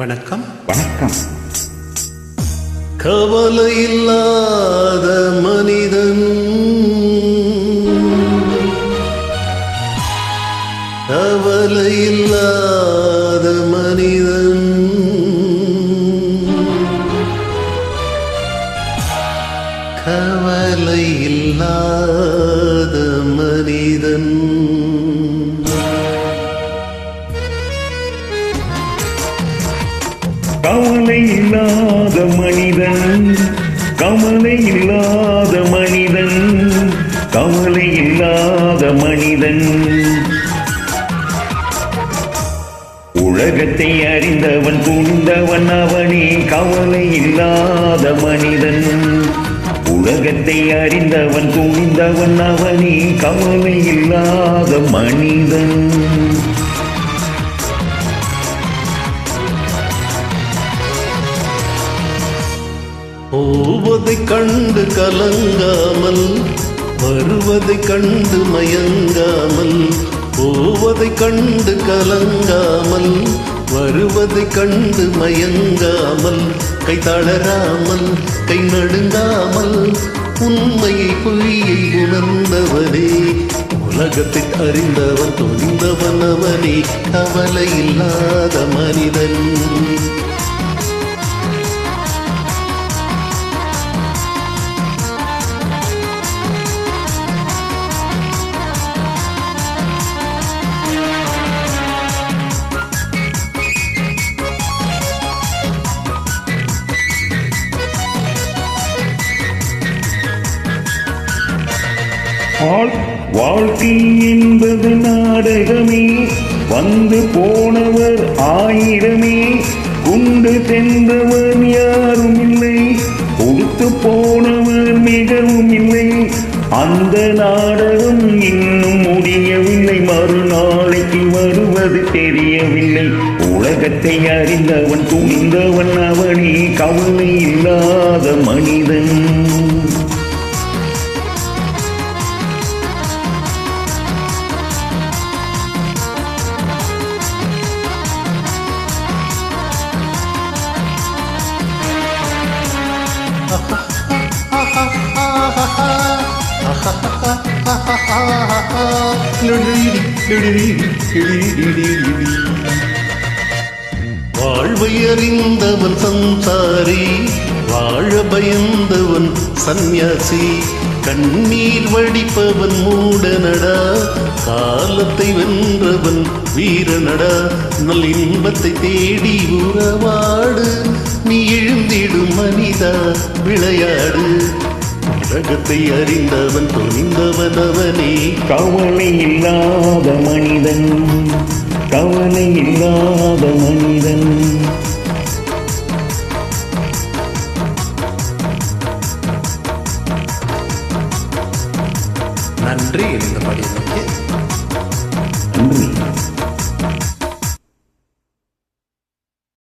வணக்கம். வணக்கம். கவலை இல்லாத மனிதன். கவலை இல்லாத மனிதன். கவலை இல்லாத மனிதன். இல்லாத மனிதன். உலகத்தை அறிந்தவன் துணிந்தவன் அவனே கவலை இல்லாத மனிதன். உலகத்தை அறிந்தவன் துணிந்தவன் அவனே கவலை இல்லாத மனிதன். போவதைக் கண்டு கலங்காமல் வருவதை கண்டு மயங்காமல் போவதை கண்டு கலங்காமல் வருவதை கண்டு மயங்காமல் கை தளராமல் கை நடுங்காமல் உண்மையை பொய்யை உணர்ந்தவனே. உலகத்தை அறிந்தவன் துணிந்தவன் அவனே. கவலை இல்லாத மனிதன். வாழ்க்கை என்பது நாடகமே. வந்து போனவர் ஆயிரமே. குண்டு சென்றவர் யாரும் இல்லை. கொடுத்து போனவர் மிகவும் இல்லை. அந்த நாடகம் இன்னும் முடியவில்லை. மறுநாளைக்கு வருவது தெரியவில்லை. உலகத்தை அறிந்தவன் துணிந்தவன் அவனே கவலை இல்லாத மனிதன். வாழ்வை அறிந்தவன் சம்சாரி வாழ பயந்தவன் சந்நியாசி. கண்ணீர் வடிப்பவன் மூடனடா காலத்தை வென்றவன் வீரனடா. நல் இன்பத்தை தேடி உறவாடு நீ எழுந்திடும் மனிதா விளையாடு. உலகத்தை அறிந்தவன் துணிந்தவன் அவனே கவலை இல்லாத மனிதன் கவலை இல்லாத மனிதன். நன்றி இந்த படிக்கு நன்றி.